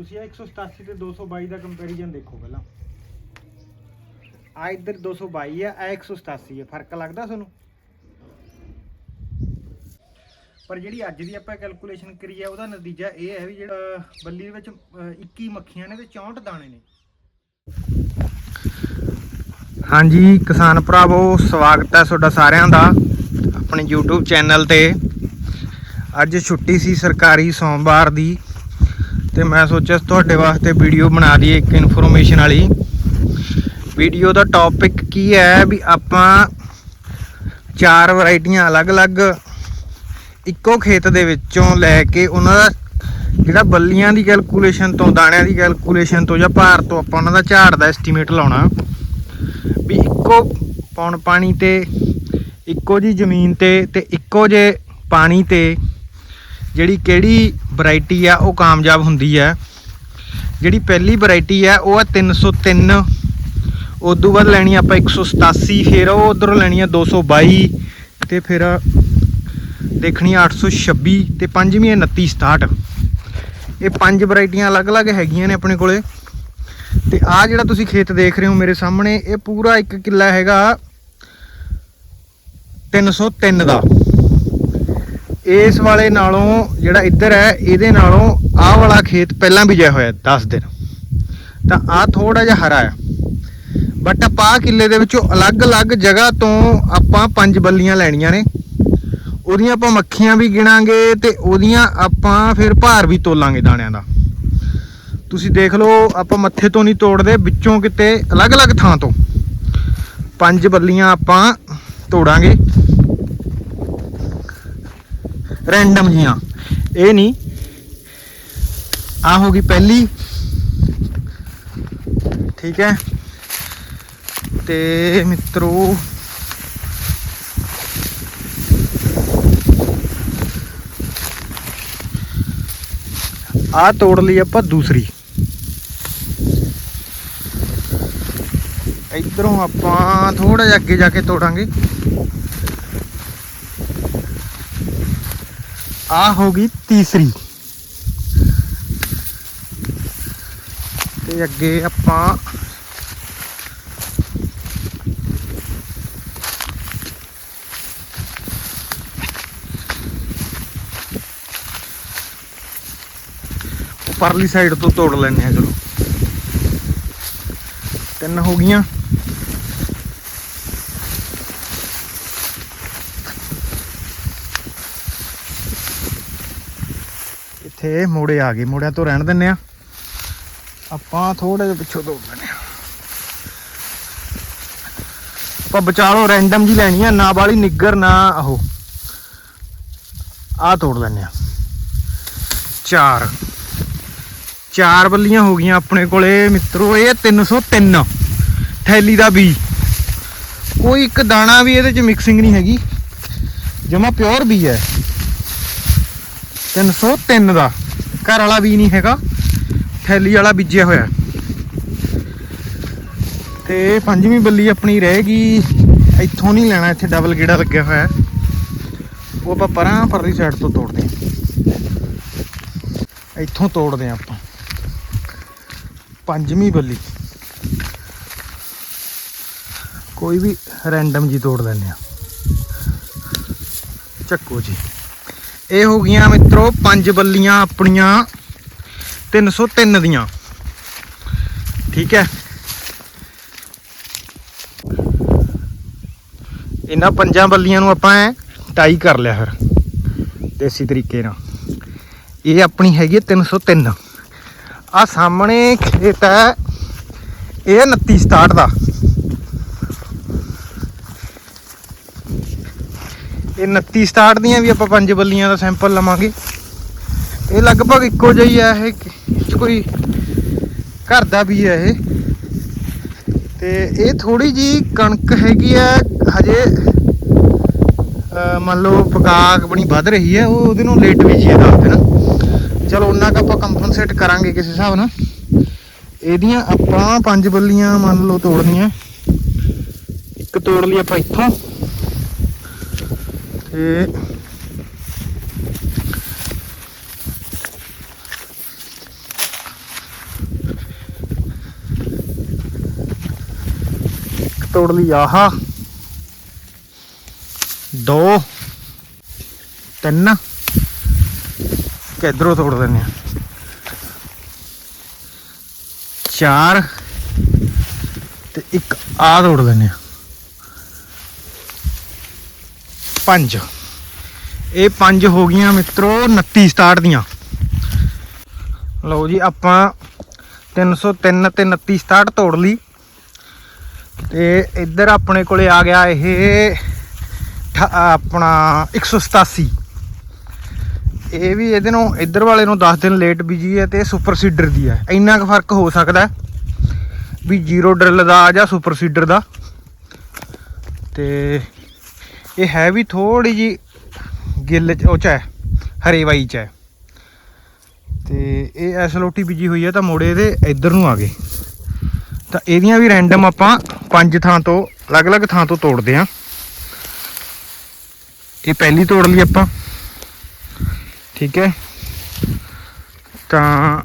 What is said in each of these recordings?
ਤੁਸੀਂ ਇਹ 187 ਤੇ 222 ਦਾ ਕੰਪੈਰੀਜ਼ਨ ਦੇਖੋ ਪਹਿਲਾਂ। ਆ ਇੱਧਰ 222 ਆ ਇਹ 187 ਹੈ ਫ਼ਰਕ ਲੱਗਦਾ ਤੁਹਾਨੂੰ? ਪਰ ਜਿਹੜੀ ਅੱਜ ਦੀ ਆਪਾਂ ਕੈਲਕੂਲੇਸ਼ਨ ਕਰੀ ਆ ਉਹਦਾ ਨਤੀਜਾ ਇਹ ਹੈ ਵੀ ਜਿਹੜਾ ਬੱਲੀ ਦੇ ਵਿੱਚ ਅਹ, 21 ਮੱਖੀਆਂ ਨੇ ਤੇ 64 ਦਾਣੇ ਨੇ। ਹਾਂਜੀ ਕਿਸਾਨ ਭਰਾਵੋ ਸਵਾਗਤ ਹੈ ਤੁਹਾਡਾ ਸਾਰਿਆਂ ਦਾ ਆਪਣੇ YouTube ਚੈਨਲ ਤੇ। ਅੱਜ ਛੁੱਟੀ ਸੀ ਸਰਕਾਰੀ ਸੋਮਵਾਰ ਦੀ। ਤੇ ਮੈਂ ਸੋਚਿਆ ਤੁਹਾਡੇ ਵਾਸਤੇ ਵੀਡੀਓ ਬਣਾ ਦਈਏ ਇੱਕ ਇਨਫੋਰਮੇਸ਼ਨ ਵਾਲੀ। ਵੀਡੀਓ ਦਾ ਟੌਪਿਕ ਕੀ ਹੈ ਵੀ ਆਪਾਂ ਚਾਰ ਵੈਰਾਈਟੀਆਂ ਅਲੱਗ-ਅਲੱਗ ਇੱਕੋ ਖੇਤ ਦੇ ਵਿੱਚੋਂ ਲੈ ਕੇ ਉਹਨਾਂ ਦਾ ਜਿਹੜਾ ਬੱਲੀਆਂ ਦੀ ਕੈਲਕੂਲੇਸ਼ਨ ਤੋਂ, ਦਾਣਿਆਂ ਦੀ ਕੈਲਕੂਲੇਸ਼ਨ ਤੋਂ ਜਾਂ ਭਾਰ ਤੋਂ ਆਪਾਂ ਉਹਨਾਂ ਦਾ ਝਾੜ ਦਾ ਐਸਟੀਮੇਟ ਲਾਉਣਾ। ਵੀ ਇੱਕੋ ਪੌਣ ਪਾਣੀ ਤੇ, ਇੱਕੋ ਜੀ ਜ਼ਮੀਨ ਤੇ ਤੇ ਇੱਕੋ ਜੇ ਪਾਣੀ ਤੇ ਜਿਹੜੀ ਕਿਹੜੀ ਵੈਰਾਈਟੀ ਆ, ਉਹ ਕਾਮਯਾਬ ਹੁੰਦੀ ਹੈ ਜਿਹੜੀ ਪਹਿਲੀ ਵੈਰਾਈਟੀ ਆ, ਉਹ ਆ 303 ਤੋਂ ਬਾਅਦ ਲੈਣੀ ਆਪਾਂ 187 ਫਿਰ ਉਹ ਉਧਰੋਂ ਲੈਣੀ ਆ 222 ਤੇ ਫਿਰ ਦੇਖਣੀ ਆ 826 ਤੇ ਪੰਜਵੀਂ ਹੈ 2967 ਇਹ ਪੰਜ ਵੈਰਾਈਟੀਆਂ ਅਲੱਗ-ਅਲੱਗ ਹੈਗੀਆਂ ਨੇ ਆਪਣੇ ਕੋਲੇ। ਤੇ ਆ ਜਿਹੜਾ ਤੁਸੀਂ ਖੇਤ ਦੇਖ ਰਹੇ ਹੋ ਮੇਰੇ ਸਾਹਮਣੇ, ਇਹ ਪੂਰਾ ਇੱਕ ਕਿੱਲਾ ਹੈਗਾ 303 ਦਾ। ਇਸ ਵਾਲੇ ਨਾਲੋਂ ਜਿਹੜਾ ਇੱਧਰ ਹੈ, ਇਹਦੇ ਨਾਲੋਂ ਆਹ ਵਾਲਾ ਖੇਤ ਪਹਿਲਾਂ ਬੀਜਿਆ ਹੋਇਆ 10 ਦਿਨ। ਤਾਂ ਆ ਥੋੜਾ ਜਿਹਾ ਹਰਾ ਹੈ। ਬਟ ਆਪਾਂ ਆਹ ਕਿੱਲੇ ਦੇ ਵਿੱਚੋਂ ਅਲੱਗ-ਅਲੱਗ ਜਗ੍ਹਾ ਤੋਂ ਆਪਾਂ ਪੰਜ ਬੱਲੀਆਂ ਲੈਣੀਆਂ ਨੇ। ਉਹਦੀਆਂ ਆਪਾਂ ਮੱਖੀਆਂ ਵੀ ਗਿਣਾਂਗੇ ਤੇ ਉਹਦੀਆਂ ਆਪਾਂ ਫਿਰ ਭਾਰ ਵੀ ਤੋਲਾਂਗੇ ਦਾਣਿਆਂ ਦਾ। ਤੁਸੀਂ ਦੇਖ ਲਓ, ਆਪਾਂ ਮੱਥੇ ਤੋਂ ਨਹੀਂ ਤੋੜਦੇ, ਵਿੱਚੋਂ ਕਿਤੇ ਅਲੱਗ-ਅਲੱਗ ਥਾਂ ਤੋਂ। ਪੰਜ ਬੱਲੀਆਂ ਆਪਾਂ ਤੋੜਾਂਗੇ। ਰੈਂਡਮ ਜੀਆਂ ਇਹ ਨਹੀਂ ਆ ਹੋ ਗਈ ਪਹਿਲੀ। ਠੀਕ ਹੈ। ਤੇ ਮਿੱਤਰੋ ਆ ਤੋੜ ਲਈ ਆਪਾਂ ਦੂਸਰੀ। ਇਧਰੋਂ ਆਪਾਂ ਥੋੜਾ ਜਿਹਾ ਅੱਗੇ ਜਾ ਕੇ ਤੋੜਾਂਗੇ। ਆ ਹੋ ਗਈ ਤੀਸਰੀ। ਤੇ ਅੱਗੇ ਆਪਾਂ ਪਰਲੀ ਸਾਈਡ ਤੋਂ ਤੋੜ ਲੈਣੇ ਆ ਚਲੋ। ਤਿੰਨ ਹੋ ਗਈਆਂ। ਇੱਥੇ ਮੋੜੇ ਆ ਗਏ ਮੋੜਿਆਂ ਤੋਂ ਰਹਿਣ ਦਿੰਨੇ ਆ। ਆਪਾਂ ਥੋੜੇ ਜਿਹਾ ਪਿੱਛੋਂ ਤੋੜ ਲੈਣੇ ਆ। ਆਪਾਂ ਵਿਚਾਲੋ ਰੈਂਡਮ ਜੀ ਲੈਣੀ ਆ, ਨਾ ਵਾਲੀ ਨਿੱਗਰ, ਨਾ ਉਹ। ਆ ਤੋੜ ਲੈਣੇ ਆ। ਚਾਰ। ਚਾਰ ਬੱਲੀਆਂ ਹੋ ਗਈਆਂ ਆਪਣੇ ਕੋਲੇ, ਮਿੱਤਰੋ, ਇਹ 303 ਥੈਲੀ ਦਾ ਬੀ। ਕੋਈ ਇੱਕ ਦਾਣਾ ਵੀ ਇਹਦੇ ਚ ਮਿਕਸਿੰਗ ਨਹੀਂ ਹੈਗੀ। ਜਮਾ ਪਿਓਰ ਬੀ ਹੈ। 303 ਦਾ। ਘਰ ਵਾਲਾ ਵੀ ਨਹੀਂ ਹੈਗਾ। ਥੈਲੀ ਵਾਲਾ ਬੀਜਿਆ ਹੋਇਆ। ਤੇ ਪੰਜਵੀਂ ਬੱਲੀ ਆਪਣੀ ਰਹੇਗੀ ਇੱਥੋਂ ਨਹੀਂ ਲੈਣਾ, ਇੱਥੇ ਡਬਲ ਗੇੜਾ ਲੱਗਿਆ ਹੋਇਆ। ਉਹ ਆਪਾਂ ਪਰਾਂ ਪਰਲੀ ਸਾਈਡ ਤੋਂ ਤੋੜਦੇ ਹਾਂ। ਇੱਥੋਂ ਤੋੜਦੇ ਹਾਂ ਆਪਾਂ। ਪੰਜਵੀਂ ਬੱਲੀ। ਕੋਈ ਵੀ ਰੈਂਡਮ ਜੀ ਤੋੜ ਲੈਂਦੇ ਆ ਚੱਕੋ ਜੀ। ਇਹ ਹੋ ਗਈਆਂ ਮਿੱਤਰੋ ਪੰਜ ਬੱਲੀਆਂ ਆਪਣੀਆਂ 303 ਦੀਆਂ। ਠੀਕ ਹੈ। ਇਹਨਾਂ ਪੰਜਾਂ ਬੱਲੀਆਂ ਨੂੰ ਆਪਾਂ ਟਾਈ ਕਰ ਲਿਆ ਫਿਰ, ਦੇਸੀ ਤਰੀਕੇ ਨਾਲ। ਇਹ ਆਪਣੀ ਹੈਗੀ ਹੈ 303 ਆ ਸਾਹਮਣੇ ਖੇਤ ਹੈ, ਇਹ 29 67 ਦਾ। ਇਹ 29 67 ਦੀਆਂ ਵੀ ਆਪਾਂ ਪੰਜ ਬੱਲੀਆਂ ਦਾ ਸੈਂਪਲ ਲਵਾਂਗੇ। ਇਹ ਲਗਭਗ ਇੱਕੋ ਜਿਹੀ ਹੈ ਇਹ ਕੋਈ ਘਰ ਦਾ ਵੀ ਹੈ ਇਹ। ਤੇ ਇਹ ਥੋੜੀ ਜੀ ਕਣਕ ਹੈਗੀ ਹੈ ਹਜੇ ਮੰਨ ਲਓ ਪਕਾ ਆਪਣੀ ਵੱਧ ਰਹੀ ਹੈ ਉਹ ਉਹਦੇ ਨੂੰ ਲੇਟ ਬੀਜੀ ਹੈ ਦੱਸਦੇ ਚਲੋ, ਉਹਨਾਂ ਕਾ ਆਪਾਂ ਕੰਪਨਸੇਟ ਕਰਾਂਗੇ ਕਿਸੇ ਹਿਸਾਬ ਨਾਲ। ਇਹਦੀਆਂ ਆਪਾਂ ਪੰਜ ਬੱਲੀਆਂ ਮੰਨ ਲਓ ਤੋੜਨੀਆਂ। ਇੱਕ ਤੋੜ ਲਈ ਆਪਾਂ ਇੱਥੋਂ। ਤੇ ਤੋੜ ਲਈ ਆਹਾ। ਦੋ। ਤਿੰਨ। ਕਿਧਰੋਂ ਤੋੜ ਦਿੰਨੇ ਆ ਚਾਰ। ਤੇ ਇੱਕ ਆ ਤੋੜ ਦਿੰਨੇ ਆ ਪੰਜ। ਇਹ ਪੰਜ ਹੋ ਗਈਆਂ ਮਿੱਤਰੋ 29 ਸਟਾਰਟ ਦੀਆਂ। ਲਓ ਜੀ, ਆਪਾਂ 303 ਤੇ 29 ਸਟਾਰਟ ਤੋੜ ਲਈ। ਤੇ ਇੱਧਰ ਆਪਣੇ ਕੋਲੇ ਆ ਗਿਆ ਇਹ ਠ- ਆਪਣਾ 187 ਇਹ ਵੀ ਇਹਦੇ ਨੂੰ, ਇੱਧਰ ਵਾਲੇ ਨੂੰ 10 ਦਿਨ ਲੇਟ ਬੀਜੀ ਹੈ ਤੇ ਸੁਪਰ ਸੀਡਰ ਦੀ ਹੈ। ਇੰਨਾ ਕੁ ਫ਼ਰਕ ਹੋ ਸਕਦਾ ਵੀ ਜ਼ੀਰੋ ਡਰਿਲ ਦਾ ਜਾਂ ਸੁਪਰ ਸੀਡਰ ਦਾ। ਤੇ ਇਹ ਹੈ ਵੀ ਥੋੜੀ ਜੀ ਗਿੱਲ ਚ, ਉਹ ਚ ਹੈ ਹਰੇਵਾਈ ਚ ਹੈ। ਤੇ ਇਹ ਐਸਲੋਟੀ ਬੀਜੀ ਹੋਈ ਹੈ ਤਾਂ ਮੋੜੇ ਦੇ ਇੱਧਰ ਨੂੰ ਆ ਗਏ। ਤਾਂ ਇਹਦੀਆਂ ਵੀ ਰੈਂਡਮ ਆਪਾਂ ਪੰਜ ਥਾਂ ਤੋਂ, ਅਲੱਗ-ਅਲੱਗ ਥਾਂ ਤੋਂ ਤੋੜਦੇ ਆਂ ਇਹ ਪਹਿਲੀ ਤੋੜ ਲਈ ਆਪਾਂ। ਠੀਕ ਹੈ। ਤਾਂ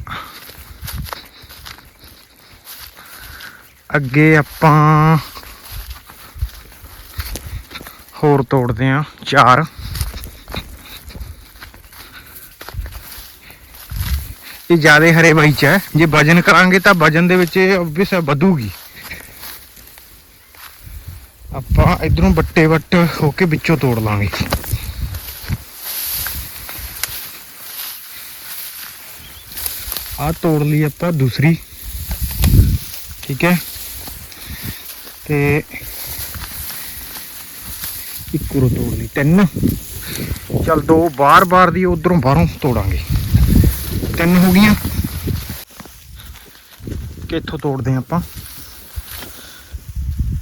ਅੱਗੇ ਆਪਾਂ ਹੋਰ ਤੋੜਦੇ ਆਂ ਚਾਰ। ਇਹ ਜ਼ਿਆਦਾ ਹਰੇ ਬਾਈ ਚ ਹੈ। ਜੇ ਵਜਨ ਕਰਾਂਗੇ ਤਾਂ ਵਜਨ ਦੇ ਵਿੱਚ ਇਹ obvious ਵਧੂਗੀ। ਆਪਾਂ ਇਧਰੋਂ ਬੱਟੇ ਵੱਟ ਹੋ ਕੇ ਵਿੱਚੋਂ ਤੋੜ ਲਾਂਗੇ। ਆ ਤੋੜ ਲਈ ਆਪਾਂ ਦੂਸਰੀ। ਠੀਕ ਹੈ। ਤੇ ਇੱਕ ਉਰੋਂ ਤੋੜ ਲਈ ਤਿੰਨ। ਚਲ ਦੋ ਬਾਰ-ਬਾਰ ਦੀ ਉਧਰੋਂ ਬਾਹਰੋਂ ਤੋੜਾਂਗੇ। ਤਿੰਨ ਹੋ ਗਈਆਂ। ਕਿੱਥੋਂ ਤੋੜਦੇ ਆਪਾਂ?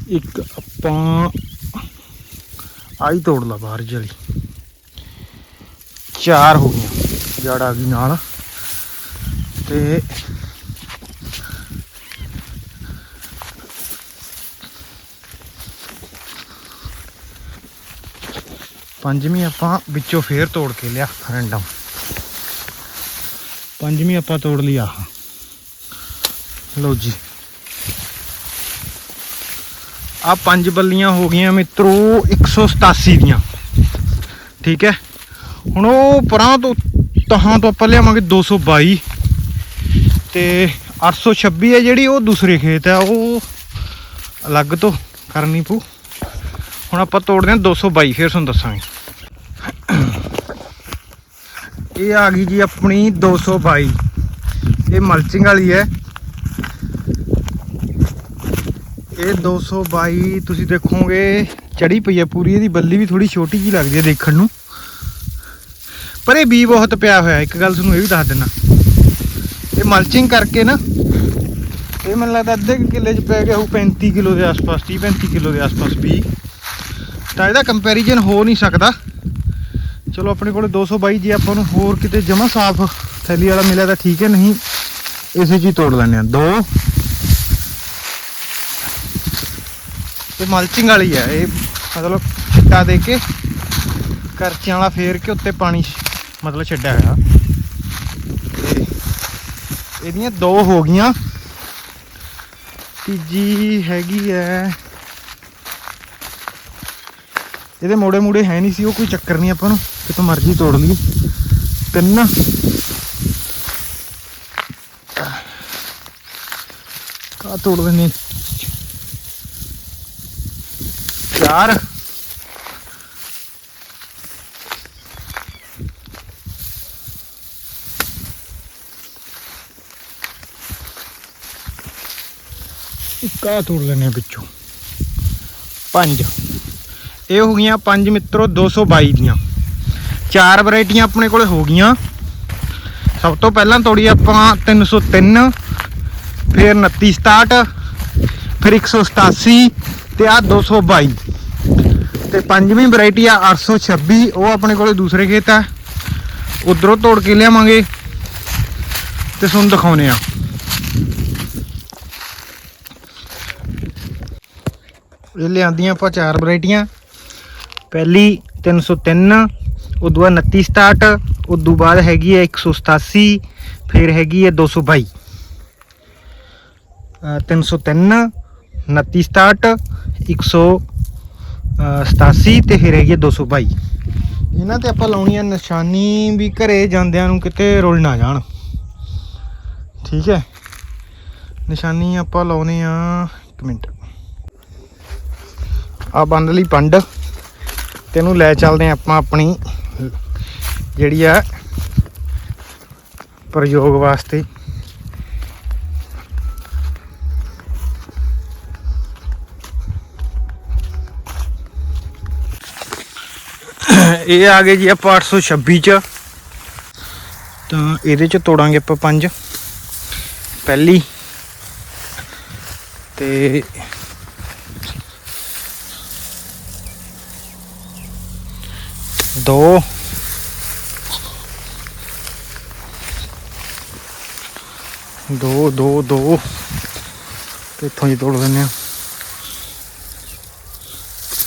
ਇੱਕ ਆਪਾਂ ਆਈ ਤੋੜ ਲਾ ਬਾਹਰ ਜਲੀ ਚਾਰ ਹੋ ਗਈਆਂ, ਜੜ ਆ ਗਈ ਨਾਲ। ਤੇ ਪੰਜਵੀਂ ਆਪਾਂ ਵਿੱਚੋਂ ਫੇਰ ਤੋੜ ਕੇ ਲਿਆ ਰੈਂਡਮ ਪੰਜਵੀਂ ਆਪਾਂ ਤੋੜ ਲਈ ਆਹ। ਲਓ ਜੀ। ਆ ਪੰਜ ਬੱਲੀਆਂ ਹੋ ਗਈਆਂ ਮਿੱਤਰੋ 187 ਦੀਆਂ। ਠੀਕ ਹੈ? ਹੁਣ ਉਹ ਪਰਾਂ ਤੋਂ, ਤਹਾਂ ਤੋਂ ਆਪਾਂ ਲਿਆਵਾਂਗੇ 222 ਤੇ 826 ਹੈ ਜਿਹੜੀ ਉਹ ਦੂਸਰੇ ਖੇਤ ਹੈ, ਉਹ ਅਲੱਗ ਤੋਂ ਕਰਨੀ ਪੂ ਹੁਣ ਆਪਾਂ ਤੋੜਦੇ ਹਾਂ 222 ਫਿਰ ਤੁਹਾਨੂੰ ਦੱਸਾਂਗੇ। ਇਹ ਆ ਗਈ ਜੀ ਆਪਣੀ 222 ਇਹ ਮਲਚਿੰਗ ਵਾਲੀ ਹੈ। ਇਹ 222 ਤੁਸੀਂ ਦੇਖੋਗੇ ਚੜੀ ਪਈ ਹੈ ਪੂਰੀ, ਇਹਦੀ ਬੱਲੀ ਵੀ ਥੋੜੀ ਛੋਟੀ ਜੀ ਲੱਗਦੀ ਹੈ ਦੇਖਣ ਨੂੰ। ਪਰ ਇਹ ਬੀ ਬਹੁਤ ਪਿਆ ਹੋਇਆ, ਇੱਕ ਗੱਲ ਤੁਹਾਨੂੰ ਇਹ ਵੀ ਦੱਸ ਦਿੰਨਾ ਇਹ ਮਲਚਿੰਗ ਕਰਕੇ ਨਾ, ਇਹ ਮੈਨੂੰ ਲੱਗਦਾ ਅੱਧੇ ਕੁ ਕਿੱਲੇ 'ਚ ਪੈ ਗਿਆ ਉਹ 35 ਕਿਲੋ ਦੇ ਆਸ-ਪਾਸ 30 35 ਕਿਲੋ ਦੇ ਆਸ-ਪਾਸ ਵੀ ਤਾਂ ਇਹਦਾ ਕੰਪੈਰੀਜ਼ਨ ਹੋ ਨਹੀਂ ਸਕਦਾ। ਚਲੋ ਆਪਣੇ ਕੋਲੇ 222 ਜੇ, ਆਪਾਂ ਨੂੰ ਹੋਰ ਕਿਤੇ ਜਮਾ ਸਾਫ਼ ਥੈਲੀ ਵਾਲਾ ਮਿਲਿਆ ਤਾਂ ਠੀਕ ਹੈ, ਨਹੀਂ ਇਸੇ 'ਚ ਤੋੜ ਲੈਣੇ ਆ ਦੋ। ਇਹ ਮਲਚਿੰਗ ਵਾਲੀ ਹੈ ਇਹ ਮਤਲਬ ਛਿੱਟਾ ਦੇ ਕੇ ਕਰਚਿਆਂ ਵਾਲਾ ਫੇਰ ਕੇ ਉੱਤੇ ਪਾਣੀ ਮਤਲਬ ਛੱਡਿਆ ਹੋਇਆ। ਤੇ ਇਹਦੀਆਂ ਦੋ ਹੋ ਗਈਆਂ। ਤੀਜੀ ਹੈਗੀ ਹੈ ਇਹਦੇ ਮੋੜੇ ਮੂੜੇ ਹੈ ਨਹੀਂ ਸੀ, ਉਹ ਕੋਈ ਚੱਕਰ ਨਹੀਂ ਆਪਾਂ ਨੂੰ, ਕਿਤੋਂ ਮਰਜ਼ੀ ਤੋੜ ਲਈ ਤਿੰਨ ਕਾ ਤੋੜ ਦਿੰਨੇ ਚਾਰ। ਕਾ ਤੋੜ ਲੈਣੇ ਵਿੱਚੋਂ ਪੰਜ। ਇਹ ਹੋ ਗਈਆਂ ਪੰਜ ਮਿੱਤਰੋ 222 ਦੀਆਂ। ਚਾਰ ਵੈਰਾਈਟੀਆਂ ਆਪਣੇ ਕੋਲੇ ਹੋ ਗਈਆਂ। ਸਭ ਤੋਂ ਪਹਿਲਾਂ ਤੋੜੀ ਆਪਾਂ 303 ਫਿਰ 29 67 ਫਿਰ 187 ਤੇ ਆ 222 ਤੇ ਪੰਜਵੀਂ ਵੈਰਾਈਟੀ ਆ 826 ਉਹ ਆਪਣੇ ਕੋਲੇ ਦੂਸਰੇ ਖੇਤ ਆ। ਉਧਰੋਂ ਤੋੜ ਕੇ ਲਿਆਵਾਂਗੇ ਤੇ ਤੁਹਾਨੂੰ ਦਿਖਾਉਨੇ ਆ ਇਹ ਲਿਆਂਦੀਆਂ ਆਪਾਂ ਚਾਰ ਵੈਰਾਈਟੀਆਂ। ਪਹਿਲੀ 303 ਉਦੋਂ ਬਾਅਦ 29 ਸਟਾਰਟ ਉਦੋਂ ਬਾਅਦ ਹੈਗੀ ਹੈ 187 ਫਿਰ ਹੈਗੀ ਹੈ 222 ਅਹ 303 29 67 187 ਤੇ ਫਿਰ ਹੈਗੀ ਹੈ 222 ਇਹਨਾਂ ਤੇ ਆਪਾਂ ਲਾਉਣੀ ਆ ਨਿਸ਼ਾਨੀ ਵੀ ਘਰੇ ਜਾਂਦਿਆਂ ਨੂੰ ਕਿਤੇ ਰੁਲ ਨਾ ਜਾਣ। ਠੀਕ ਹੈ। ਨਿਸ਼ਾਨੀ ਆਪਾਂ ਲਾਉਨੇ ਆ ਇੱਕ ਮਿੰਟ। ਆ ਬੰਦ ਲਈ ਪੰਡ। ਤੈਨੂੰ ਲੈ ਚੱਲਦੇ ਆ ਆਪਾਂ ਆਪਣੀ ਜਿਹੜੀ ਆ ਪ੍ਰਯੋਗ ਵਾਸਤੇ। ਇਹ ਆ ਗਏ ਜੀ ਆਪਾਂ 826 ਚ। ਤਾਂ ਇਹਦੇ ਚ ਤੋੜਾਂਗੇ ਆਪਾਂ ਪੰਜ। ਪਹਿਲੀ। ਤੇ ਦੋ। ਦੋ ਦੋ ਦੋ। ਤੇ ਇੱਥੋਂ ਜੀ ਤੋੜ ਦਿੰਦੇ ਆ।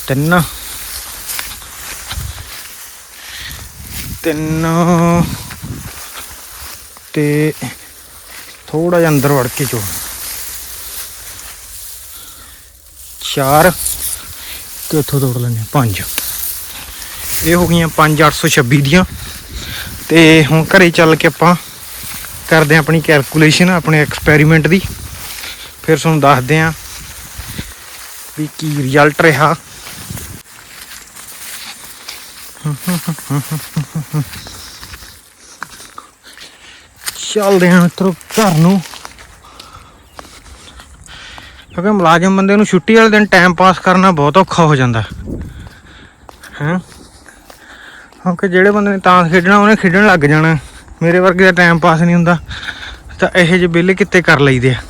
ਤਿੰਨ। ਤਿੰਨ। ਤੇ ਥੋੜਾ ਜਿਹਾ ਅੰਦਰ ਵੜ ਕੇ ਜੋ ਚਾਰ। ਤੇ ਉੱਥੋਂ ਤੋੜ ਲੈਂਦੇ ਹਾਂ ਪੰਜ। ਇਹ ਹੋ ਗਈਆਂ 5 826 ਦੀਆਂ। ਤੇ ਹੁਣ ਘਰੇ ਚੱਲ ਕੇ ਆਪਾਂ ਕਰਦੇ ਹਾਂ ਆਪਣੀ ਕੈਲਕੂਲੇਸ਼ਨ ਆਪਣੇ ਐਕਸਪੈਰੀਮੈਂਟ ਦੀ। ਫਿਰ ਤੁਹਾਨੂੰ ਦੱਸਦੇ ਹਾਂ ਵੀ ਕੀ ਰਿਜ਼ਲਟ ਰਿਹਾ। ਚੱਲਦੇ ਹਾਂ ਮਿੱਤਰੋ ਘਰ ਨੂੰ। ਕਿਉਂਕਿ ਮੁਲਾਜ਼ਮ ਬੰਦੇ ਨੂੰ ਛੁੱਟੀ ਵਾਲੇ ਦਿਨ ਟਾਈਮ ਪਾਸ ਕਰਨਾ ਬਹੁਤ ਔਖਾ ਹੋ ਜਾਂਦਾ। ਹੈ? ਕਿਉਂਕਿ ਜਿਹੜੇ ਬੰਦੇ ਨੇ ਤਾਂ ਖੇਡਣਾ, ਉਹਨੇ ਖੇਡਣ ਲੱਗ ਜਾਣਾ। ਮੇਰੇ ਵਰਗੇ ਦਾ ਟਾਈਮ ਪਾਸ ਨਹੀਂ ਹੁੰਦਾ। ਤਾਂ ਇਹੋ ਜਿਹੇ ਬਿੱਲ ਕਿੱਤੇ ਕਰ ਲਈਦੇ ਆ।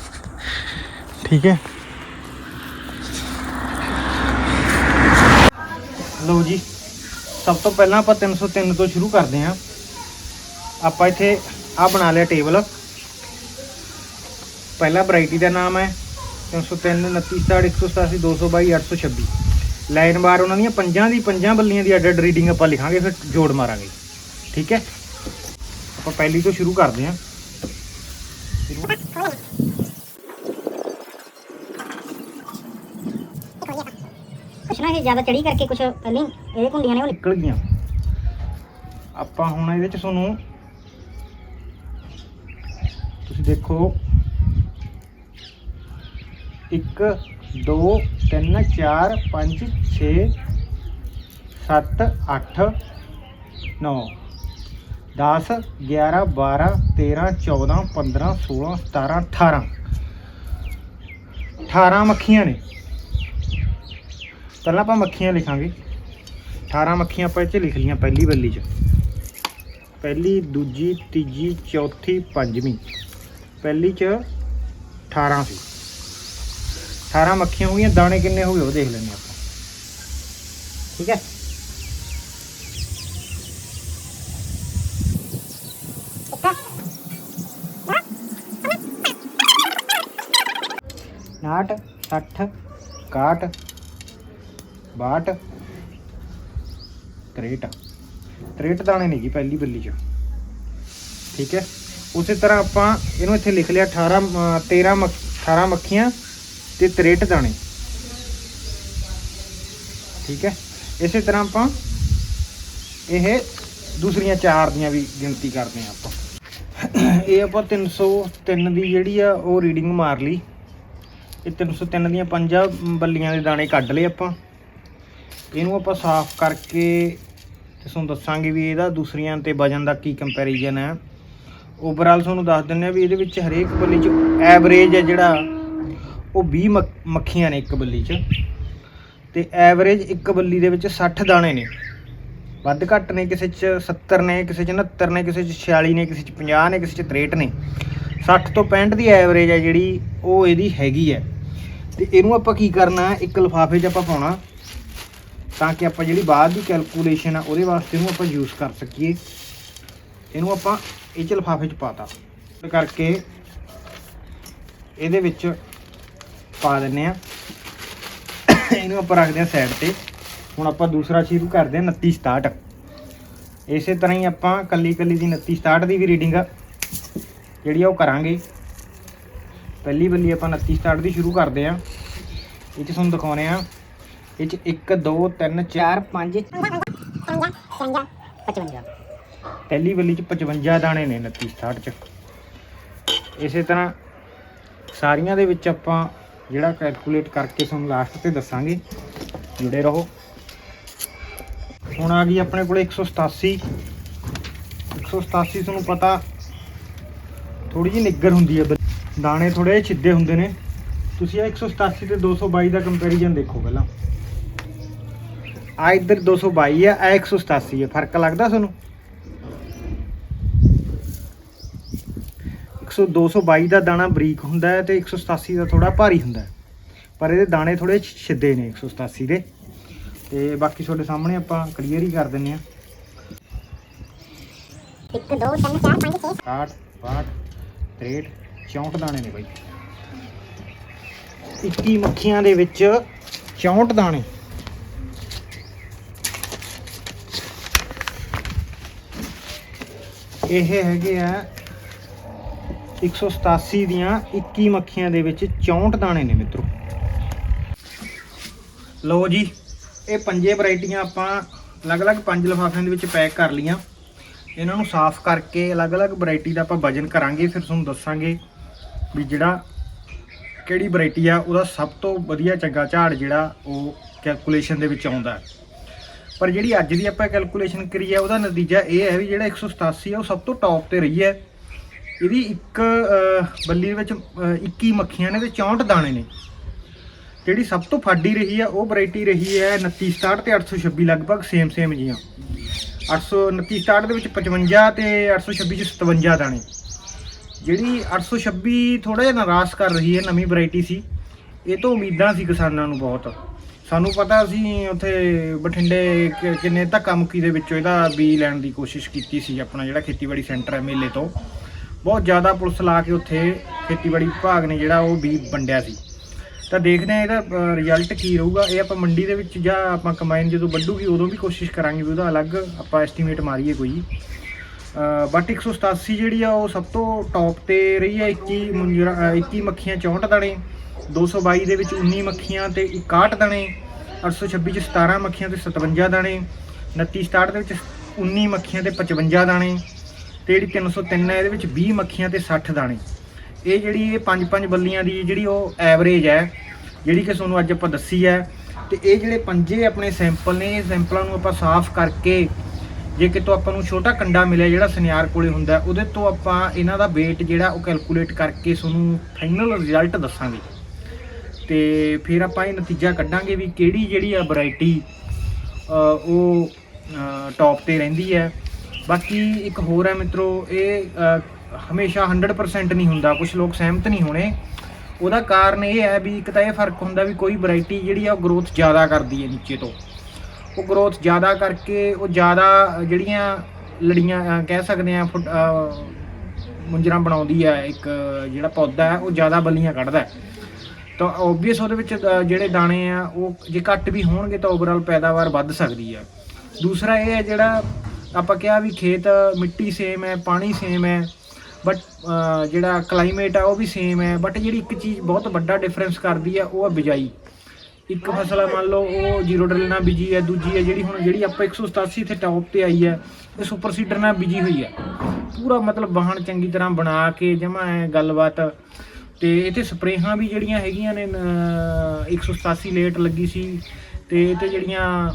ਠੀਕ ਹੈ? ਲਓ ਜੀ, ਸਭ ਤੋਂ ਪਹਿਲਾਂ ਆਪਾਂ 303 ਤੋਂ ਸ਼ੁਰੂ ਕਰਦੇ ਹਾਂ। ਆਪਾਂ ਇੱਥੇ ਆ ਬਣਾ ਲਿਆ ਟੇਬਲ ਪਹਿਲਾ ਵੈਰਾਈਟੀ ਦਾ ਨਾਮ ਹੈ। 303 29 67 187 222 826 ਲਾਈਨ ਬਾਰ ਉਹਨਾਂ ਦੀਆਂ ਪੰਜਾਂ ਦੀ ਪੰਜਾਂ ਬੱਲੀਆਂ ਦੀ ਅੱਡ ਅੱਡ ਰੀਡਿੰਗ ਆਪਾਂ ਲਿਖਾਂਗੇ ਫਿਰ ਜੋੜ ਮਾਰਾਂਗੇ। ਠੀਕ ਹੈ? ਆਪਾਂ ਪਹਿਲੀ ਤੋਂ ਸ਼ੁਰੂ ਕਰਦੇ ਹਾਂ। ਕੁਛ ਨਾ ਇਹ ਜ਼ਿਆਦਾ ਚੜੀ ਕਰਕੇ ਕੁਛ ਪਹਿਲਾਂ ਹੀ ਇਹ ਕੁੰਡੀਆਂ ਨੇ ਉਹ ਨਿਕਲ ਗਈਆਂ। ਆਪਾਂ ਹੁਣ ਇਹਦੇ ਚ ਤੁਹਾਨੂੰ ਤੁਸੀਂ ਦੇਖੋ। 1 2 3 4 5 6 7 8 9 10 11 12 13 14 15 16 17 18 18 ਮੱਖੀਆਂ ਨੇ। ਪਹਿਲਾਂ ਆਪਾਂ ਮੱਖੀਆਂ ਲਿਖਾਂਗੇ। 18 ਮੱਖੀਆਂ ਆਪਾਂ ਇਹ 'ਚ ਲਿਖ ਲੀਆਂ ਪਹਿਲੀ ਬੱਲੀ 'ਚ। ਪਹਿਲੀ, ਦੂਜੀ, ਤੀਜੀ, ਚੌਥੀ, ਪੰਜਵੀਂ। ਪਹਿਲੀ 'ਚ 18 ਸੀ। 18 ਮੱਖੀਆਂ ਹੋ ਗਈਆਂ ਦਾਣੇ ਕਿੰਨੇ ਹੋ ਗਏ ਉਹ ਦੇਖ ਲੈਂਦੇ ਆਪਾਂ। ਠੀਕ ਹੈ? ਨਾਟ 60 61 62 63 63 ਦਾਣੇ ਨੇ ਜੀ ਪਹਿਲੀ ਬੱਲੀ 'ਚ। ਠੀਕ ਹੈ? ਉਸੇ ਤਰ੍ਹਾਂ ਆਪਾਂ ਇਹਨੂੰ ਇੱਥੇ ਲਿਖ ਲਿਆ 18 ਅ, 13 ਮੱਖ- 18 ਮੱਖੀਆਂ। ਤੇ 63 ਦਾਣੇ। ਠੀਕ ਹੈ? ਇਸੇ ਤਰ੍ਹਾਂ ਆਪਾਂ ਇਹ ਦੂਸਰੀਆਂ ਚਾਰ ਦੀਆਂ ਵੀ ਗਿਣਤੀ ਕਰਦੇ ਹਾਂ ਆਪਾਂ। ਇਹ ਆਪਾਂ 303 ਦੀ ਜਿਹੜੀ ਆ ਉਹ ਰੀਡਿੰਗ ਮਾਰ ਲਈ। ਇਹ 303 ਦੀਆਂ ਪੰਜਾਂ ਬੱਲੀਆਂ ਦੇ ਦਾਣੇ ਕੱਢ ਲਏ ਆਪਾਂ। ਇਹਨੂੰ ਆਪਾਂ ਸਾਫ਼ ਕਰਕੇ ਤੇ ਤੁਹਾਨੂੰ ਦੱਸਾਂਗੇ ਵੀ ਇਹਦਾ ਦੂਸਰੀਆਂ ਤੇ ਵਜਨ ਦਾ ਕੀ ਕੰਪੈਰੀਜ਼ਨ ਹੈ। ਓਵਰਆਲ ਤੁਹਾਨੂੰ ਦੱਸ ਦਿੰਦੇ ਆ ਵੀ ਇਹਦੇ ਵਿੱਚ ਹਰੇਕ ਬੱਲੀ 'ਚ ਐਵਰੇਜ ਹੈ ਜਿਹੜਾ ਉਹ 20 ਮੱਖ- ਮੱਖੀਆਂ ਨੇ ਇੱਕ ਬੱਲੀ 'ਚ। ਤੇ ਐਵਰੇਜ ਇੱਕ ਬੱਲੀ ਦੇ ਵਿੱਚ 60 ਦਾਣੇ ਨੇ। ਵੱਧ ਘੱਟ ਨੇ, ਕਿਸੇ 'ਚ 70 ਨੇ, ਕਿਸੇ 'ਚ 69 ਨੇ, ਕਿਸੇ 'ਚ 46 ਨੇ, ਕਿਸੇ 'ਚ 50 ਨੇ, ਕਿਸੇ 'ਚ 63 ਨੇ। 60 ਤੋਂ 65 ਦੀ ਐਵਰੇਜ ਹੈ ਜਿਹੜੀ, ਉਹ ਇਹਦੀ ਹੈਗੀ ਹੈ। ਤੇ ਇਹਨੂੰ ਆਪਾਂ ਕੀ ਕਰਨਾ, ਇੱਕ ਲਿਫਾਫੇ 'ਚ ਆਪਾਂ ਪਾਉਣਾ, ਤਾਂ ਕਿ ਆਪਾਂ ਜਿਹੜੀ ਬਾਅਦ ਦੀ ਕੈਲਕੂਲੇਸ਼ਨ ਆ, ਉਹਦੇ ਵਾਸਤੇ ਇਹਨੂੰ ਆਪਾਂ ਯੂਜ਼ ਕਰ ਸਕੀਏ। ਇਹਨੂੰ ਆਪਾਂ ਇਹ ਚ ਲਿਫਾਫੇ 'ਚ ਪਾਤਾ ਤੇ। ਕਰਕੇ ਇਹਦੇ ਵਿੱਚ ਪਾ ਦਿੰਨੇ ਆ। ਇਹਨੂੰ ਆਪਾਂ ਰੱਖਦੇ ਆ ਸਾਈਡ ਤੇ। ਹੁਣ ਆਪਾਂ ਦੂਸਰਾ ਸ਼ੁਰੂ ਕਰਦੇ ਆ 29 67 ਇਸੇ ਤਰ੍ਹਾਂ ਹੀ ਆਪਾਂ ਕੱਲੀ ਕੱਲੀ ਦੀ 29 67 ਦੀ ਵੀ ਰੀਡਿੰਗ ਜਿਹੜੀ ਆ ਉਹ ਕਰਾਂਗੇ। ਪਹਿਲੀ ਬੱਲੀ ਆਪਾਂ 29 67 ਦੀ ਸ਼ੁਰੂ ਕਰਦੇ ਆ। ਇਹ ਚ ਤੁਹਾਨੂੰ ਦਿਖਾਉਣੇ ਆ। ਇਹ ਚ 1 2 3 4 5 55 ਪਹਿਲੀ ਬੱਲੀ ਚ 55 ਦਾਣੇ ਨੇ 29 60 ਚ। ਇਸੇ ਤਰ੍ਹਾਂ ਸਾਰੀਆਂ ਦੇ ਵਿੱਚ ਆਪਾਂ ਜਿਹੜਾ ਕੈਲਕੂਲੇਟ ਕਰਕੇ ਤੁਹਾਨੂੰ ਲਾਸਟ ਤੇ ਦੱਸਾਂਗੇ। ਜੁੜੇ ਰਹੋ। ਹੁਣ ਆ ਗਈ ਆਪਣੇ ਕੋਲੇ 187 187 ਤੁਹਾਨੂੰ ਪਤਾ ਥੋੜੀ ਜਿਹੀ ਨਿੱਗਰ ਹੁੰਦੀ ਹੈ ਬੱਲੀ। ਦਾਣੇ ਥੋੜੇ ਛਿੱਦੇ ਹੁੰਦੇ ਨੇ। ਤੁਸੀਂ ਇਹ 187 ਤੇ 222 ਦਾ ਕੰਪੈਰੀਜ਼ਨ ਦੇਖੋ ਪਹਿਲਾਂ। ਆ ਇੱਧਰ 222 ਹੈ ਆ 187 ਹੈ ਫ਼ਰਕ ਲੱਗਦਾ ਤੁਹਾਨੂੰ? 100 222 ਦਾ ਦਾਣਾ ਬਰੀਕ ਹੁੰਦਾ ਹੈ ਤੇ 187 ਦਾ ਥੋੜਾ ਭਾਰੀ ਹੁੰਦਾ ਹੈ। ਪਰ ਇਹਦੇ ਦਾਣੇ ਥੋੜੇ ਛਿੱਦੇ ਨੇ 187 ਦੇ। ਤੇ ਬਾਕੀ ਤੁਹਾਡੇ ਸਾਹਮਣੇ ਆਪਾਂ ਕਲੀਅਰ ਹੀ ਕਰ ਦਿੰਨੇ ਆ 1 2 3 4 5 6 60 62 63 64 ਦਾਣੇ ਨੇ ਬਾਈ। 21 ਮੱਖੀਆਂ ਦੇ ਵਿੱਚ 64 ਦਾਣੇ। ਇਹ ਹੈਗੇ ਆ 187 ਦੀਆਂ 21 ਮੱਖੀਆਂ ਦੇ ਵਿੱਚ 64 ਦਾਣੇ ਨੇ ਮਿੱਤਰੋ। ਲਓ ਜੀ, ਇਹ ਪੰਜੇ ਵੈਰਾਈਟੀਆਂ ਆਪਾਂ ਅਲੱਗ-ਅਲੱਗ ਪੰਜ ਲਿਫਾਫਿਆਂ ਦੇ ਵਿੱਚ ਪੈਕ ਕਰ ਲੀਆਂ ਇਹਨਾਂ ਨੂੰ ਸਾਫ਼ ਕਰਕੇ ਅਲੱਗ-ਅਲੱਗ ਵੈਰਾਈਟੀ ਦਾ ਆਪਾਂ ਵਜਨ ਕਰਾਂਗੇ, ਫਿਰ ਤੁਹਾਨੂੰ ਦੱਸਾਂਗੇ ਵੀ ਜਿਹੜਾ ਕਿਹੜੀ ਵੈਰਾਈਟੀ ਆ, ਉਹਦਾ ਸਭ ਤੋਂ ਵਧੀਆ ਚੰਗਾ ਝਾੜ ਜਿਹੜਾ ਉਹ ਕੈਲਕੂਲੇਸ਼ਨ ਦੇ ਵਿੱਚ ਆਉਂਦਾ ਪਰ ਜਿਹੜੀ ਅੱਜ ਦੀ ਆਪਾਂ ਕੈਲਕੂਲੇਸ਼ਨ ਕਰੀ ਹੈ ਉਹਦਾ ਨਤੀਜਾ ਇਹ ਹੈ ਵੀ ਜਿਹੜਾ 187 ਆ, ਉਹ ਸਭ ਤੋਂ ਟੌਪ ਤੇ ਰਹੀ ਹੈ। ਇਹਦੀ ਇੱਕ ਬੱਲੀ ਦੇ ਵਿੱਚ ਅਹ, 21 ਮੱਖੀਆਂ ਨੇ ਤੇ 64 ਦਾਣੇ ਨੇ। ਜਿਹੜੀ ਸਭ ਤੋਂ ਫਾਡੀ ਰਹੀ ਹੈ ਉਹ ਵੈਰਾਈਟੀ ਰਹੀ ਹੈ 29 67 ਤੇ 826 ਲਗਭਗ ਸੇਮ ਸੇਮ ਜੀਆਂ 829 67 ਦੇ ਵਿੱਚ 55 ਤੇ 826 ਚ 57 ਦਾਣੇ। ਜਿਹੜੀ 826 ਥੋੜਾ ਜਿਹਾ ਨਿਰਾਸ਼ ਕਰ ਰਹੀ ਹੈ ਨਵੀਂ ਵੈਰਾਈਟੀ ਸੀ ਇਹ ਤੋਂ ਉਮੀਦਾਂ ਸੀ ਕਿਸਾਨਾਂ ਨੂੰ ਬਹੁਤ। ਸਾਨੂੰ ਪਤਾ ਸੀ ਉੱਥੇ ਬਠਿੰਡੇ ਕਿੰਨੇ ਧੱਕਾ ਮੁੱਕੀ ਦੇ ਵਿੱਚੋਂ ਇਹਦਾ ਬੀ ਲੈਣ ਦੀ ਕੋਸ਼ਿਸ਼ ਕੀਤੀ ਸੀ ਆਪਣਾ ਜਿਹੜਾ ਖੇਤੀਬਾੜੀ ਸੈਂਟਰ ਹੈ ਮੇਲੇ ਤੋਂ। ਬਹੁਤ ਜ਼ਿਆਦਾ ਪੁਲਿਸ ਲਾ ਕੇ ਉੱਥੇ ਖੇਤੀਬਾੜੀ ਵਿਭਾਗ ਨੇ ਜਿਹੜਾ ਉਹ ਬੀ ਵੰਡਿਆ ਸੀ। ਤਾਂ ਦੇਖਦੇ ਆ ਇਹਦਾ ਰਿਜ਼ਲਟ ਕੀ ਰਹੂਗਾ। ਇਹ ਆਪਾਂ ਮੰਡੀ ਦੇ ਵਿੱਚ ਜਾਂ ਆਪਾਂ ਕੰਬਾਈਨ ਜਦੋਂ ਵੱਢੂਗੀ ਉਦੋਂ ਵੀ ਕੋਸ਼ਿਸ਼ ਕਰਾਂਗੇ ਵੀ ਉਹਦਾ ਅਲੱਗ ਆਪਾਂ ਐਸਟੀਮੇਟ ਮਾਰੀਏ ਕੋਈ। ਬਟ 187 ਜਿਹੜੀ ਆ ਉਹ ਸਭ ਤੋਂ ਟੌਪ ਤੇ ਰਹੀ ਹੈ 21 ਮੁੰਜਰਾ ਅ, 21 ਮੱਖੀਆਂ 64 ਦਾਣੇ 222 ਦੇ ਵਿੱਚ 19 ਮੱਖੀਆਂ ਤੇ 61 ਦਾਣੇ 826 ਚ 17 ਮੱਖੀਆਂ ਤੇ 57 ਦਾਣੇ 29 67 ਦੇ ਵਿੱਚ 19 ਮੱਖੀਆਂ ਤੇ 55 ਦਾਣੇ ਤੇ ਜਿਹੜੀ 303 ਹੈ, ਇਹਦੇ ਵਿੱਚ 20 ਮੱਖੀਆਂ ਤੇ 60 ਦਾਣੇ। ਇਹ ਜਿਹੜੀ ਇਹ ਪੰਜ ਪੰਜ ਬੱਲੀਆਂ ਦੀ ਜਿਹੜੀ ਉਹ ਐਵਰੇਜ ਹੈ, ਜਿਹੜੀ ਕਿ ਤੁਹਾਨੂੰ ਅੱਜ ਆਪਾਂ ਦੱਸੀ ਹੈ, ਤੇ ਇਹ ਜਿਹੜੇ ਪੰਜੇ ਆਪਣੇ ਸੈਂਪਲ ਨੇ, ਇਹ ਸੈਂਪਲਾਂ ਨੂੰ ਆਪਾਂ ਸਾਫ਼ ਕਰਕੇ ਜੇ ਕਿਤੋਂ ਆਪਾਂ ਨੂੰ ਛੋਟਾ ਕੰਡਾ ਮਿਲਿਆ ਜਿਹੜਾ ਸੁਨਿਆਰ ਕੋਲੇ ਹੁੰਦਾ, ਉਹਦੇ ਤੋਂ ਆਪਾਂ ਇਹਨਾਂ ਦਾ weight ਜਿਹੜਾ ਉਹ ਕੈਲਕੂਲੇਟ ਕਰਕੇ ਤੁਹਾਨੂੰ ਫਾਈਨਲ ਰਿਜ਼ਲਟ ਦੱਸਾਂਗੇ। ਤੇ ਫਿਰ ਆਪਾਂ ਇਹ ਨਤੀਜਾ ਕੱਢਾਂਗੇ ਵੀ ਕਿਹੜੀ ਜਿਹੜੀ ਆ ਵੈਰਾਈਟੀ ਉਹ ਟੌਪ ਤੇ ਰਹਿੰਦੀ ਹੈ। ਬਾਕੀ ਇੱਕ ਹੋਰ ਹੈ ਮਿੱਤਰੋ, ਇਹ ਹਮੇਸ਼ਾ 100% ਨਹੀਂ ਹੁੰਦਾ। ਕੁਝ ਲੋਕ ਸਹਿਮਤ ਨਹੀਂ ਹੋਣੇ। ਉਹਦਾ ਕਾਰਨ ਇਹ ਹੈ ਵੀ ਇੱਕ ਤਾਂ ਇਹ ਫ਼ਰਕ ਹੁੰਦਾ ਵੀ ਕੋਈ ਵੈਰਾਈਟੀ ਜਿਹੜੀ ਆ ਉਹ ਗਰੋਥ ਜ਼ਿਆਦਾ ਕਰਦੀ ਹੈ ਨੀਚੇ ਤੋਂ। ਉਹ ਗਰੋਥ ਜ਼ਿਆਦਾ ਕਰਕੇ ਉਹ ਜ਼ਿਆਦਾ ਜਿਹੜੀਆਂ ਲੜੀਆਂ ਕਹਿ ਸਕਦੇ ਆ ਫੁੱਟ- ਅਹ, ਮੁੰਜਰਾ ਬਣਾਉਂਦੀ ਹੈ ਇੱਕ ਜਿਹੜਾ ਪੌਦਾ ਹੈ, ਉਹ ਜ਼ਿਆਦਾ ਬੱਲੀਆਂ ਕੱਢਦਾ ਹੈ। ਤਾਂ ਓਬਵੀਅਸ ਉਹਦੇ ਵਿੱਚ ਜਿਹੜੇ ਦਾਣੇ ਆ, ਉਹ ਜੇ ਘੱਟ ਵੀ ਹੋਣਗੇ ਤਾਂ ਓਵਰਆਲ ਪੈਦਾਵਾਰ ਵੱਧ ਸਕਦੀ ਹੈ ਦੂਸਰਾ ਇਹ ਹੈ ਜਿਹੜਾ ਆਪਾਂ ਕਿਹਾ ਵੀ ਖੇਤ ਮਿੱਟੀ ਸੇਮ ਹੈ ਪਾਣੀ ਸੇਮ ਹੈ ਬਟ ਜਿਹੜਾ ਕਲਾਈਮੇਟ ਆ ਉਹ ਵੀ ਸੇਮ ਹੈ ਬਟ ਜਿਹੜੀ ਇੱਕ ਚੀਜ਼ ਬਹੁਤ ਵੱਡਾ ਡਿਫਰੈਂਸ ਕਰਦੀ ਹੈ ਉਹ ਹੈ ਬਿਜਾਈ। ਇੱਕ ਫਸਲ ਆ ਮੰਨ ਲਓ ਉਹ ਜ਼ੀਰੋ ਡਰਿਲ ਨਾਲ ਬੀਜੀ ਹੈ ਦੂਜੀ ਹੈ ਜਿਹੜੀ ਹੁਣ ਜਿਹੜੀ ਆਪਾਂ 187 ਇੱਥੇ ਟੌਪ ਤੇ ਆਈ ਹੈ ਇਹ ਸੁਪਰ ਸੀਡਰ ਨਾਲ ਬੀਜੀ ਹੋਈ ਹੈ। ਪੂਰਾ ਮਤਲਬ ਵਾਹਣ ਚੰਗੀ ਤਰ੍ਹਾਂ ਬਣਾ ਕੇ ਜਮਾ ਹੈ ਗੱਲਬਾਤ। ਤੇ ਇੱਥੇ ਸਪਰੇਹਾਂ ਵੀ ਜਿਹੜੀਆਂ ਹੈਗੀਆਂ ਨੇ ਅਹ, 187 ਲੇਟ ਲੱਗੀ ਸੀ ਤੇ ਇਹ ਤੇ ਜਿਹੜੀਆਂ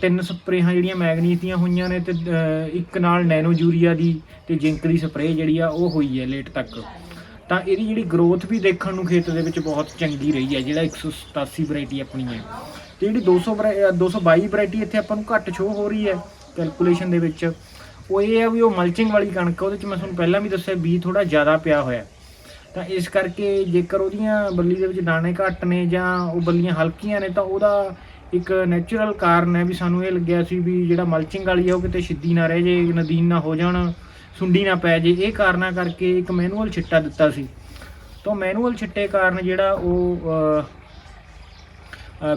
ਤਿੰਨ ਸਪਰੇਹਾਂ ਜਿਹੜੀਆਂ ਮੈਗਨੀਜ਼ ਦੀਆਂ ਹੋਈਆਂ ਨੇ ਤੇ ਇੱਕ ਨਾਲ ਨੈਨੋ ਯੂਰੀਆ ਦੀ ਤੇ ਜਿੰਕ ਦੀ ਸਪਰੇਅ ਜਿਹੜੀ ਆ, ਉਹ ਹੋਈ ਹੈ ਲੇਟ ਤੱਕ। ਤਾਂ ਇਹਦੀ ਜਿਹੜੀ ਗਰੋਥ ਵੀ ਦੇਖਣ ਨੂੰ ਖੇਤ ਦੇ ਵਿੱਚ ਬਹੁਤ ਚੰਗੀ ਰਹੀ ਹੈ, ਜਿਹੜਾ 187 ਵੈਰਾਈਟੀ ਆਪਣੀ ਹੈ। ਤੇ ਜਿਹੜੀ 200 ਵਰਾ- ਅਹ 222 ਵੈਰਾਈਟੀ ਇੱਥੇ ਆਪਾਂ ਨੂੰ ਘੱਟ ਸ਼ੋ ਹੋ ਰਹੀ ਹੈ ਕੈਲਕੂਲੇਸ਼ਨ ਦੇ ਵਿੱਚ। ਉਹ ਇਹ ਆ ਵੀ ਉਹ ਮਲਚਿੰਗ ਵਾਲੀ ਕਣਕ ਉਹਦੇ ਚ ਮੈਂ ਤੁਹਾਨੂੰ ਪਹਿਲਾਂ ਵੀ ਦੱਸਿਆ, ਬੀ ਥੋੜਾ ਜ਼ਿਆਦਾ ਪਿਆ ਹੋਇਆ। ਤਾਂ ਇਸ ਕਰਕੇ ਜੇਕਰ ਉਹਦੀਆਂ ਬੱਲੀ ਦੇ ਵਿੱਚ ਦਾਣੇ ਘੱਟ ਨੇ ਜਾਂ ਉਹ ਬੱਲੀਆਂ ਹਲਕੀਆਂ ਨੇ, ਤਾਂ ਉਹਦਾ ਇੱਕ ਨੈਚੁਰਲ ਕਾਰਨ ਹੈ ਵੀ ਸਾਨੂੰ ਇਹ ਲੱਗਿਆ ਸੀ ਵੀ ਜਿਹੜਾ ਮਲਚਿੰਗ ਵਾਲੀ ਆ ਉਹ ਕਿਤੇ ਸਿੱਧੀ ਨਾ ਰਹਿ ਜੇ, ਨਦੀਨ ਨਾ ਹੋ ਜਾਣ, ਸੁੰਡੀ ਨਾ ਪੈ ਜੇ। ਇਹ ਕਾਰਨਾਂ ਕਰਕੇ ਇੱਕ ਮੈਨੂਅਲ ਛਿੱਟਾ ਦਿੱਤਾ ਸੀ। ਤਾਂ ਮੈਨੂਅਲ ਛਿੱਟੇ ਕਾਰਨ ਜਿਹੜਾ ਉਹ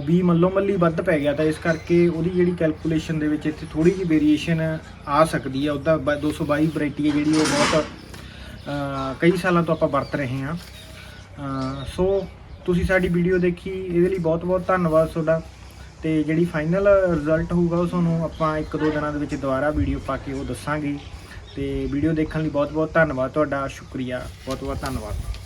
ਬੀ ਮੱਲੋ ਮੱਲੀ ਵੱਧ ਪੈ ਗਿਆ ਤਾਂ ਇਸ ਕਰਕੇ ਉਹਦੀ ਜਿਹੜੀ ਕੈਲਕੂਲੇਸ਼ਨ ਦੇ ਵਿੱਚ ਇੱਥੇ ਥੋੜੀ ਜਿਹੀ ਵੇਰੀਏਸ਼ਨ ਆ ਸਕਦੀ ਹੈ ਉਹਦਾ ਬ- 222 ਵੈਰਾਈਟੀ ਹੈ ਜਿਹੜੀ ਉਹ ਬਹੁਤ ਕਈ ਸਾਲਾਂ ਤੋਂ ਆਪਾਂ ਵਰਤ ਰਹੇ ਹਾਂ। ਸੋ ਤੁਸੀਂ ਸਾਡੀ ਵੀਡੀਓ ਦੇਖੀ, ਇਹਦੇ ਲਈ ਬਹੁਤ-ਬਹੁਤ ਧੰਨਵਾਦ ਤੁਹਾਡਾ। ਤੇ ਜਿਹੜੀ ਫਾਈਨਲ ਰਿਜ਼ਲਟ ਹੋਊਗਾ ਉਹ ਤੁਹਾਨੂੰ ਆਪਾਂ ਇੱਕ ਦੋ ਦਿਨਾਂ ਦੇ ਵਿੱਚ ਦੁਬਾਰਾ ਵੀਡੀਓ ਪਾ ਕੇ ਉਹ ਦੱਸਾਂਗੇ। ਤੇ ਵੀਡੀਓ ਦੇਖਣ ਲਈ ਬਹੁਤ-ਬਹੁਤ ਧੰਨਵਾਦ, ਤੁਹਾਡਾ ਸ਼ੁਕਰੀਆ। ਬਹੁਤ-ਬਹੁਤ ਧੰਨਵਾਦ।